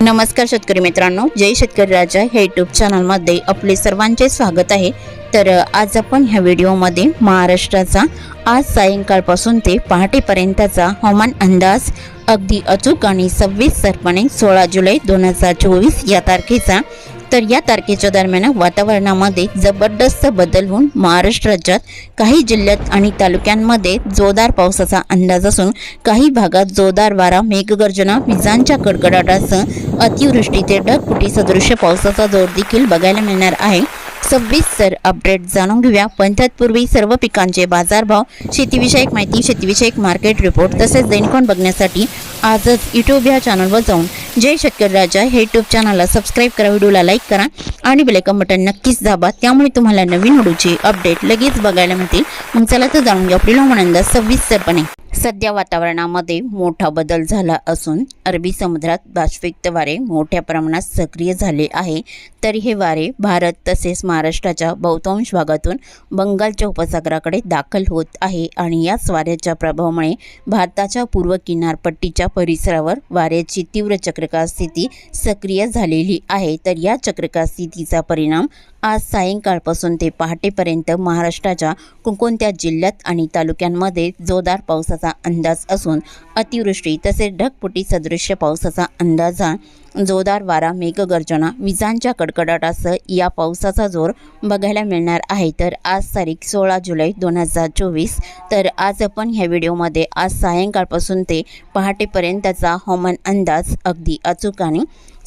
नमस्कार शेतकरी मित्रांनो जय शेतकरी राजा हे यूट्यूब चॅनलमध्ये आपले सर्वांचे स्वागत आहे. तर आज आपण ह्या व्हिडिओमध्ये महाराष्ट्राचा आज सायंकाळपासून ते पहाटेपर्यंतचा हवामान अंदाज अगदी अचूक आणि सव्वीस सरपणे सोळा जुलै दोन हजार चोवीस या तारखेचा तर या तारखेच्या दरम्यान वातावरणामध्ये जबरदस्त बदल होऊन महाराष्ट्र राज्यात काही जिल्ह्यात आणि तालुक्यांमध्ये जोरदार पावसाचा अंदाज असून काही भागात जोरदार वारा मेघगर्जना विजांच्या कडकडाटासह अतिवृष्टी ते ढगफुटी सदृश्य पावसाचा जोर देखील बघायला मिळणार आहे. सव्वीस सर अपडेट जाणून घेऊया. पण तत्पूर्वी सर्व पिकांचे बाजारभाव शेतीविषयक माहिती शेतीविषयक मार्केट रिपोर्ट तसेच दैनिकोन बघण्यासाठी आजच यूट्यूब या चॅनलवर जाऊन जय शेतकरी राजा हे यूट्यूब चॅनलला सबस्क्राईब करा व्हिडिओला लाईक करा आणि बेलायकन बटन नक्कीच दाबा. त्यामुळे तुम्हाला नवीन व्हिडिओची अपडेट लगेच बघायला मिळतील. मग चला तर जाणून घ्या आपली अंदाज सविस्तरपणे. सध्या वातावरणामध्ये मोठा बदल झाला असून अरबी समुद्रात बाष्पिक्त वारे मोठ्या प्रमाणात सक्रिय झाले आहे. तर हे वारे भारत तसेच महाराष्ट्राच्या बहुतांश भागातून बंगालच्या उपसागराकडे दाखल होत आहे आणि याच वाऱ्याच्या प्रभावामुळे भारताच्या पूर्व किनारपट्टीच्या परिसरावर वाऱ्याची तीव्र चक्रकार स्थिती सक्रिय झालेली आहे. तर या चक्रकार स्थितीचा परिणाम आज सायंकाळपासून ते पहाटेपर्यंत महाराष्ट्राच्या कोणकोणत्या जिल्ह्यात आणि तालुक्यांमध्ये जोरदार पावसाचा अंदाज असून अतिवृष्टी तसेच ढगफुटी सदृश्य पावसाचा अंदाज जोरदार वारा मेघगर्जना विजांच्या कडकडाटासह या पावसाचा जोर बघायला मिळणार आहे. तर आज तारीख सोळा जुलै दोन हजार चोवीस. तर आज आपण ह्या व्हिडिओमध्ये आज सायंकाळपासून ते पहाटेपर्यंतचा हवामान अंदाज अगदी अचूक आणि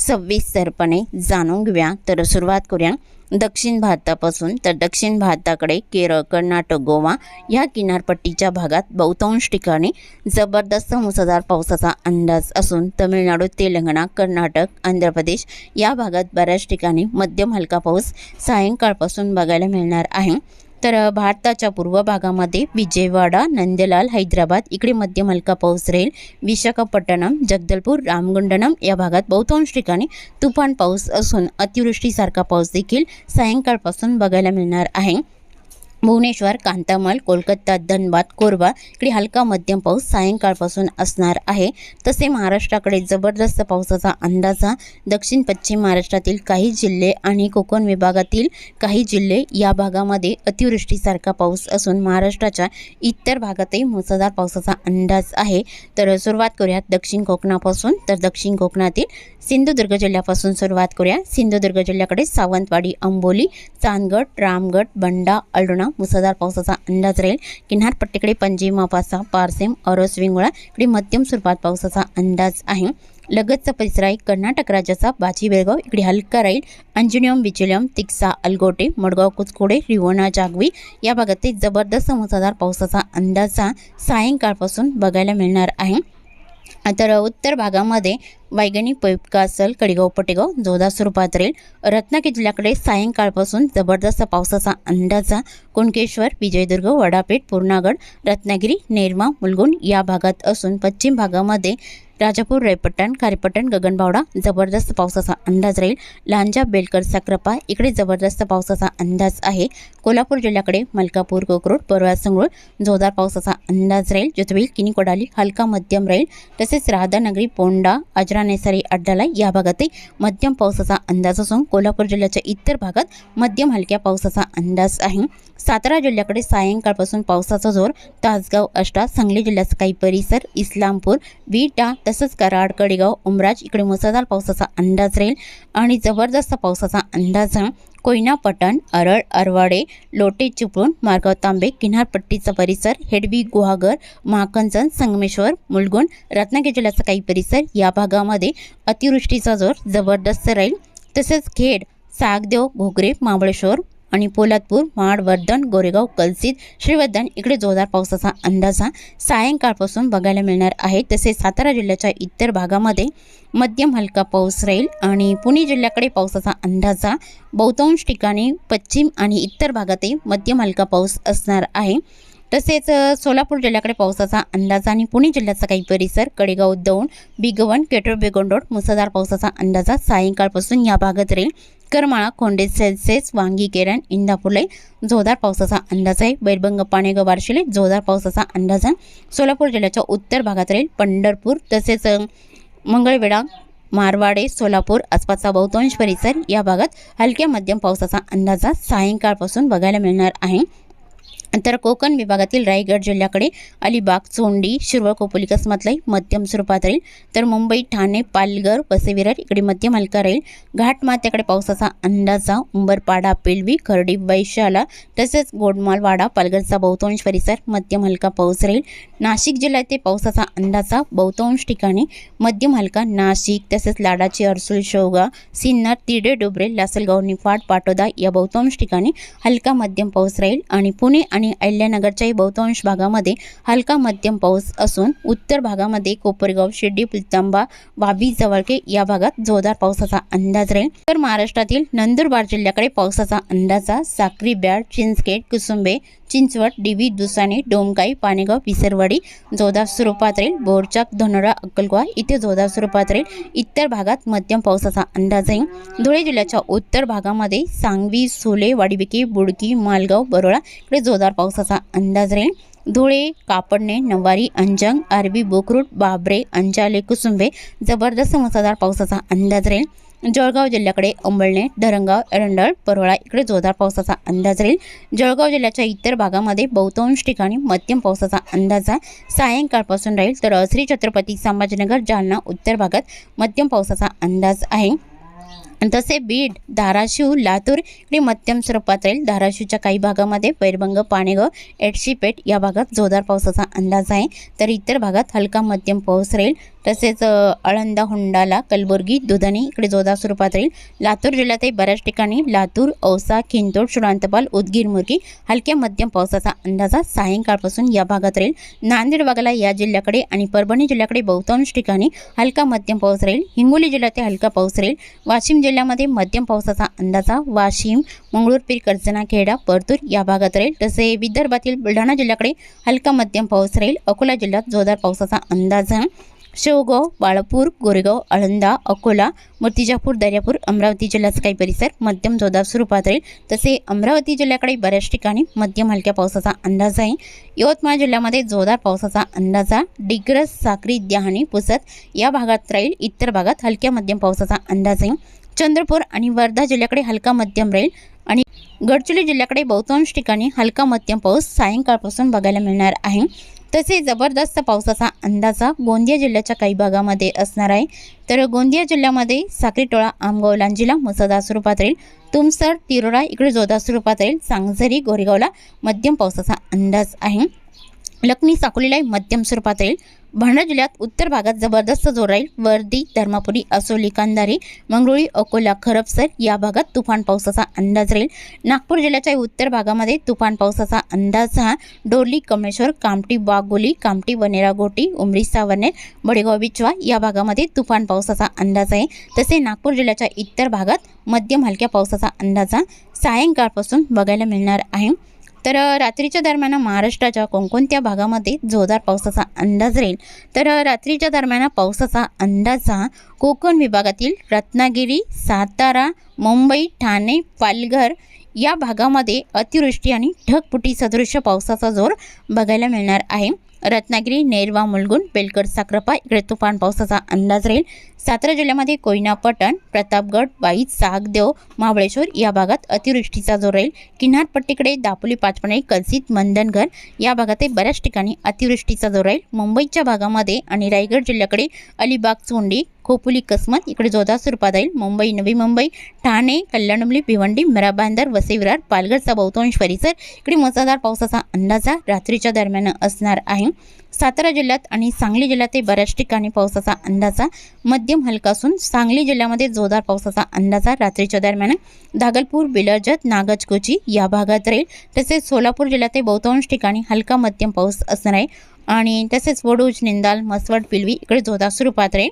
सविस्तरपणे जाणून घेऊया. तर सुरुवात करूया. दक्षिण भारतापासून तर दक्षिण भारताकडे केरळ कर्नाटक गोवा या किनारपट्टीच्या भागात बहुतांश ठिकाणी जबरदस्त मुसळधार पावसाचा अंदाज असून तमिळनाडू तेलंगणा कर्नाटक आंध्र प्रदेश या भागात बऱ्याच ठिकाणी मध्यम हलका पाऊस सायंकाळपासून बघायला मिळणार आहे. तर भारताच्या पूर्व भागामध्ये विजयवाडा नंदलाल हैदराबाद इकडे मध्यम हलका पाऊस राहील विशाखापट्टणम जगदलपूर रामगुंडनम या भागात बहुतांश ठिकाणी तुफान पाऊस असून अतिवृष्टीसारखा पाऊस देखील सायंकाळपासून बघायला मिळणार आहे. भुवनेश्वर कांतामल कोलकाता धनबाद कोरबा इकडे हलका मध्यम पाऊस सायंकाळपासून असणार आहे. तसे महाराष्ट्राकडे जबरदस्त पावसाचा अंदाजा दक्षिण पश्चिम महाराष्ट्रातील काही जिल्हे आणि कोकण विभागातील काही जिल्हे या भागामध्ये अतिवृष्टीसारखा पाऊस असून महाराष्ट्राच्या इतर भागातही मुसळधार पावसाचा अंदाज आहे. तर सुरुवात करूयात दक्षिण कोकणापासून. तर दक्षिण कोकणातील सिंधुदुर्ग जिल्ह्यापासून सुरुवात करूया. सिंधुदुर्ग जिल्ह्याकडे सावंतवाडी अंबोली चांदगड रामगड बंडा अळणा मुसळधार पावसाचा अंदाज राहील. किनारपट्टीकडे पणजी मापासा पारसेम औरस विंगुळा इकडे मध्यम स्वरूपात पावसाचा अंदाज आहे. लगतचा परिसर आहे. कर्नाटक राज्याचा बाजी बेळगाव इकडे हलका राहील. अंजुनियम विचिलियम तिक्सा अलगोटे मडगाव कुचकोडे रिवणा जागवी या भागात जबरदस्त मुसळधार पावसाचा अंदाज हा सायंकाळपासून बघायला मिळणार आहे. तर उत्तर भागामध्ये वैगणी पैपकासल कडेगाव पटेगाव जोरदार स्वरूपात राहील. रत्नागिरी जिल्ह्याकडे सायंकाळपासून जबरदस्त पावसाचा अंदाजा कुणकेश्वर विजयदुर्ग वडापेठ पूर्णागड रत्नागिरी नेरमा मुलगुण या भागात असून पश्चिम भागामध्ये राजापूर रेपट्टण खारेपट्टण गगनबावडा जबरदस्त पावसाचा अंदाज राहील. लांजा बेलकर साक्रपा इकडे जबरदस्त पावसाचा अंदाज आहे. कोल्हापूर जिल्ह्याकडे मलकापूर कोकरोड परवा संगरूळ जोरदार पावसाचा अंदाज राहील. जोतवेल किनी कोडाली हलका मध्यम राहील. तसेच राधानगरी पोंडा अजरा नेसारी अड्डाला या भागातही मध्यम पावसाचा अंदाज असून कोल्हापूर जिल्ह्याच्या इतर भागात मध्यम हलक्या पावसाचा अंदाज आहे. सातारा जिल्ह्याकडे सायंकाळपासून पावसाचा जोर. तासगाव अष्टा सांगली जिल्ह्याचा काही परिसर इस्लामपूर विटा तसंच कराड कडेगाव उमराज इकडे मुसळधार पावसाचा अंदाज राहील आणि जबरदस्त पावसाचा अंदाज हा कोयना पटण अरळ अरवाडे लोटे चिपळूण मार्गाव तांबे किनारपट्टीचा परिसर हेडवी गुहागर महाकंचन संगमेश्वर मुलगुण रत्नागिरी जिल्ह्याचा काही परिसर या भागामध्ये अतिवृष्टीचा जोर जबरदस्त राहील. तसेच खेड सागदेव घोगरे महाबळेश्वर आणि पोलादपूर माडवर्धन गोरेगाव कलसित श्रीवर्धन इकडे जोरदार पावसाचा अंदाज हा सायंकाळपासून बघायला मिळणार आहे. तसेच सातारा जिल्ह्याच्या इतर भागामध्ये मध्यम हलका पाऊस राहील आणि पुणे जिल्ह्याकडे पावसाचा अंदाजा बहुतांश ठिकाणी पश्चिम आणि इतर भागातही मध्यम हलका पाऊस असणार आहे. तसेच सोलापूर जिल्ह्याकडे पावसाचा अंदाज आणि पुणे जिल्ह्याचा काही परिसर कडेगाव दौंड बिगवण केटोर बेगोंडोड मुसळधार पावसाचा अंदाजा सायंकाळपासून या भागात राहील. करमाळा खोंडे सेल्सेस वांगी केरण इंदापूरलाई जोरदार पावसाचा अंदाज आहे. बैरबंग पाणेगाव गवारशिले जोरदार पावसाचा अंदाज आहे. सोलापूर जिल्ह्याच्या उत्तर भागात राहील पंढरपूर तसेच मंगळवेढा मारवाडे सोलापूर आसपासचा बहुतांश परिसर या भागात हलक्या मध्यम पावसाचा अंदाजा सायंकाळपासून बघायला मिळणार आहे. तर कोकण विभागातील रायगड जिल्ह्याकडे अलिबाग चोंडी शिरवळ खोपोली कसमातलाही मध्यम स्वरूपात राहील. तर मुंबई ठाणे पालघर वसेविरार इकडे मध्यम हलका राहील. घाटमात्याकडे पावसाचा अंदाजा उंबरपाडा पेलवी खर्डी वैशाला तसेच गोडमालवाडा पालघरचा बहुतांश परिसर मध्यम हलका पाऊस राहील. नाशिक जिल्ह्यात पावसाचा अंदाजा बहुतांश ठिकाणी मध्यम हलका नाशिक तसेच लाडाची अर्सुल शेवगा सिन्नर तिडे डोबरे लासलगाव निफाड पाटोदा या बहुतांश ठिकाणी हलका मध्यम पाऊस राहील. आणि पुणे आणि अहिल्यानगरच्याही बहुतांश भागामध्ये हलका मध्यम पाऊस असून उत्तर भागामध्ये कोपरगाव शिर्डी पुलतांबा वाबी जवळके या भागात जोरदार पावसाचा अंदाज राहील. तर महाराष्ट्रातील नंदुरबार जिल्ह्याकडे पावसाचा अंदाजा साक्री ब्याड चिंचखेड कुसुंबे चिंचवड डिवी दुसाने डोमकाई पाणेगाव पिसरवाडी जोरदार स्वरूपात राहील बोरचाक धनोरा अक्कलगुवा इथे जोरदार स्वरूपात राहील इतर भागात मध्यम पावसाचा अंदाज येईल धुळे जिल्ह्याच्या उत्तर भागामध्ये सांगवी सोले वाडीबिकी बुडकी मालगाव बरोळा इकडे जोरदार पावसाचा अंदाज राहील. धुळे कापडणे नवारी अंजंग आरबी बोकरूट बाबरे अंजाले कुसुंबे जबरदस्त मुसळधार पावसाचा अंदाज राहील. जळगाव जिल्ह्याकडे अंबळणे धरणगाव एरंडळ परोळा इकडे जोरदार पावसाचा अंदाज राहील. जळगाव जिल्ह्याच्या इतर भागामध्ये बहुतांश ठिकाणी मध्यम पावसाचा अंदाजा सायंकाळपासून राहील तर श्री छत्रपती संभाजीनगर जालना उत्तर भागात मध्यम पावसाचा अंदाज आहे. तसे बीड धाराशिव लातूर इकडे मध्यम स्वरूपात राहील. धाराशिवच्या काही भागामध्ये पैरभंग पाणेगाव एडशीपेठ या भागात जोरदार पावसाचा अंदाज आहे. तर इतर भागात हलका मध्यम पाऊस राहील. तसेच अळंदा आळंदा हुंडाला कलबुर्गी दुधणी इकडे जोरदार स्वरूपात राहील. लातूर जिल्ह्यातही बऱ्याच ठिकाणी लातूर औसा खिंतोड शुरांतपाल उदगीर मुर्गी हलक्या मध्यम पावसाचा अंदाजा सायंकाळपासून या भागात राहील. नांदेड भागाला या जिल्ह्याकडे आणि परभणी जिल्ह्याकडे बहुतांश ठिकाणी हलका मध्यम पाऊस राहील. हिंगोली जिल्ह्यात हलका पाऊस राहील. वाशिम जिल्ह्यामध्ये मध्यम पावसाचा अंदाजा वाशिम मंगळूरपीर कर्जना खेडा परतूर या भागात राहील. तसे विदर्भातील बुलढाणा जिल्ह्याकडे हलका मध्यम पाऊस राहील. अकोला जिल्ह्यात जोरदार पावसाचा अंदाज शेवगाव बाळापूर गोरेगाव आळंदा अकोला मूर्तिजापूर दर्यापूर अमरावती जिल्ह्याचा काही परिसर मध्यम जोरदार स्वरूपात राहील. तसे अमरावती जिल्ह्याकडे बऱ्याच ठिकाणी मध्यम हलक्या पावसाचा अंदाज आहे. यवतमाळ जिल्ह्यामध्ये जोरदार पावसाचा अंदाजा डिग्रस साक्री द्याहाणी पुसत या भागात राहील. इतर भागात हलक्या मध्यम पावसाचा अंदाज आहे. चंद्रपूर आणि वर्धा जिल्ह्याकडे हलका मध्यम राहील आणि गडचिरोली जिल्ह्याकडे बहुतांश ठिकाणी हलका मध्यम पाऊस सायंकाळपासून बघायला मिळणार आहे. तसेच जबरदस्त पावसाचा अंदाजा गोंदिया जिल्ह्याच्या काही भागामध्ये असणार आहे. तर गोंदिया जिल्ह्यामध्ये साक्रीटोळा आमगाव लांजीला मुसळधार स्वरूपात राहील. तुमसर तिरोडा इकडे जोरदार स्वरूपात राहील. सांगझरी गोरेगावला मध्यम पावसाचा अंदाज आहे. लखनी साकोलीलाही मध्यम स्वरूपात राहील. भंडारा जिल्ह्यात उत्तर भागात जबरदस्त जोर राहील. वर्दी धर्मापुरी असोली कांदारी मंगरुळी अकोला खरपसर या भागात तुफान पावसाचा अंदाज राहील. नागपूर जिल्ह्याच्या उत्तर भागामध्ये तुफान पावसाचा अंदाज हा डोरली कमळेश्वर कामटी वाघोली कामटी वनेरा गोटी उमरी सावरनेर बडेगाव बिचवा या भागामध्ये तुफान पावसाचा अंदाज आहे. तसे नागपूर जिल्ह्याच्या इतर भागात मध्यम हलक्या पावसाचा अंदाजा सायंकाळपासून बघायला मिळणार आहे. तर रात्रीच्या दरम्यान महाराष्ट्राच्या कोणकोणत्या भागामध्ये जोरदार पावसाचा अंदाज राहील? तर रात्रीच्या दरम्यान पावसाचा अंदाज हा कोकण विभागातील रत्नागिरी सातारा मुंबई ठाणे पालघर या भागामध्ये अतिवृष्टी आणि ढगपुटी सदृश्य पावसाचा जोर बघायला मिळणार आहे. रत्नागिरी नेरवा मुलगुन बेलकर साक्रपा इकडे तुफान पावसाचा अंदाज राहील. सातारा जिल्ह्यामध्ये कोयना पटण प्रतापगड वाईज सागदेव महाबळेश्वर या भागात अतिवृष्टीचा जोर राहील. किनारपट्टीकडे दापोली पाचपणे कलसित मंदनघर या भागातही बऱ्याच ठिकाणी अतिवृष्टीचा जोर राहील. मुंबईच्या भागामध्ये आणि रायगड जिल्ह्याकडे अलिबाग चोंडी खोपोली कसमत इकडे जोरदार स्वरूपात राहील मुंबई नवी मुंबई ठाणे कल्याणमली भिवंडी मिराबांदर वसई विरार पालघरचा बहुतांश परिसर. इकडे मुसळधार पावसाचा अंदाजा रात्रीच्या दरम्यान असणार आहे. सातारा जिल्ह्यात आणि सांगली जिल्ह्यातही बऱ्याच ठिकाणी पावसाचा अंदाजा. मध्यम हलका असून सांगली जिल्ह्यामध्ये जोरदार पावसाचा अंदाजा रात्रीच्या दरम्यान. दागलपूर बिलर्जत नागजकोची या भागात राहील. तसेच सोलापूर जिल्ह्यातही बहुतांश ठिकाणी हलका मध्यम पाऊस असणार आहे. आणि तसेच वडूज निंदाल मसवड पिलवी इकडे जोरदार स्वरूपात राहील.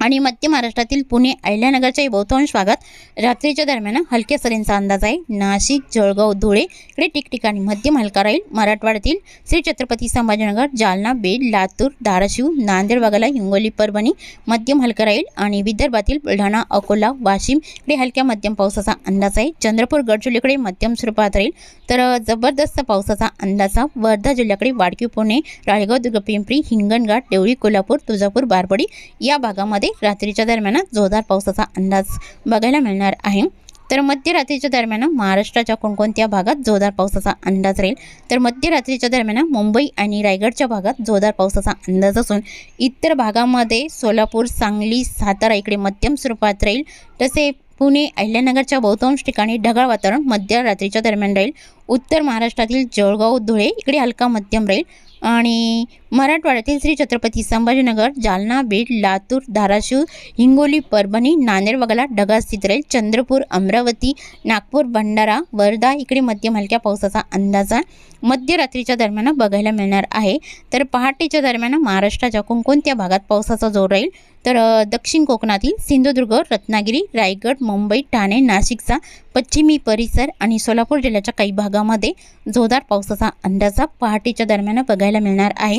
आणि मध्य महाराष्ट्रातील पुणे अहिल्यानगरच्याही बहुतांश भागात रात्रीच्या दरम्यान हलक्या सरींचा अंदाज आहे. नाशिक जळगाव धुळे इकडे ठिकठिकाणी मध्यम हलका राहील. मराठवाड्यातील श्री छत्रपती संभाजीनगर जालना बीड लातूर धाराशिव नांदेड भागाला हिंगोली परभणी मध्यम हलका राहील आणि विदर्भातील बुलढाणा अकोला वाशिम इकडे हलक्या मध्यम पावसाचा अंदाज आहे. चंद्रपूर गडचिरोलीकडे मध्यम स्वरूपात राहील. तर जबरदस्त पावसाचा अंदाजा वर्धा जिल्ह्याकडे वाडकी पुणे राळेगाव दुर्ग पिंपरी हिंगणघाट देवळी कोल्हापूर तुळजापूर बारबडी या भागामध्ये मध्यरात्री रात्रीच्या दरम्यान जोरदार पावसाचा अंदाज बघायला मिळणार आहे. तर मध्यरात्रीच्या दरम्यान महाराष्ट्राच्या कोणकोणत्या भागात जोरदार पावसाचा अंदाज राहील? तर मध्यरात्रीच्या दरम्यान मुंबई आणि रायगडच्या भागात जोरदार पावसाचा अंदाज असून इतर भागामध्ये सोलापूर सांगली सातारा इकडे मध्यम स्वरूपात राहील. तसे पुणे अहिल्यानगरच्या बहुतांश ठिकाणी ढगाळ वातावरण मध्यरात्रीच्या दरम्यान राहील. उत्तर महाराष्ट्रातील जळगाव धुळे इकडे हलका मध्यम राहील. आणि मराठवाड्यातील श्री छत्रपती संभाजीनगर जालना बीड लातूर धाराशिव हिंगोली परभणी नांदेड वगळा ढगाळ स्थित राहील चंद्रपूर अमरावती नागपूर भंडारा वर्धा इकडे मध्यम हलक्या पावसाचा अंदाज मध्यरात्रीच्या दरम्यान बघायला मिळणार आहे. तर पहाटेच्या दरम्यान महाराष्ट्राच्या कोणकोणत्या भागात पावसाचा जोर राहील? तर दक्षिण कोकणातील सिंधुदुर्ग रत्नागिरी रायगड मुंबई ठाणे नाशिकचा पश्चिमी परिसर आणि सोलापूर जिल्ह्याच्या काही भागामध्ये जोरदार पावसाचा अंदाजा पहाटेच्या दरम्यान बघायला मिळणार आहे.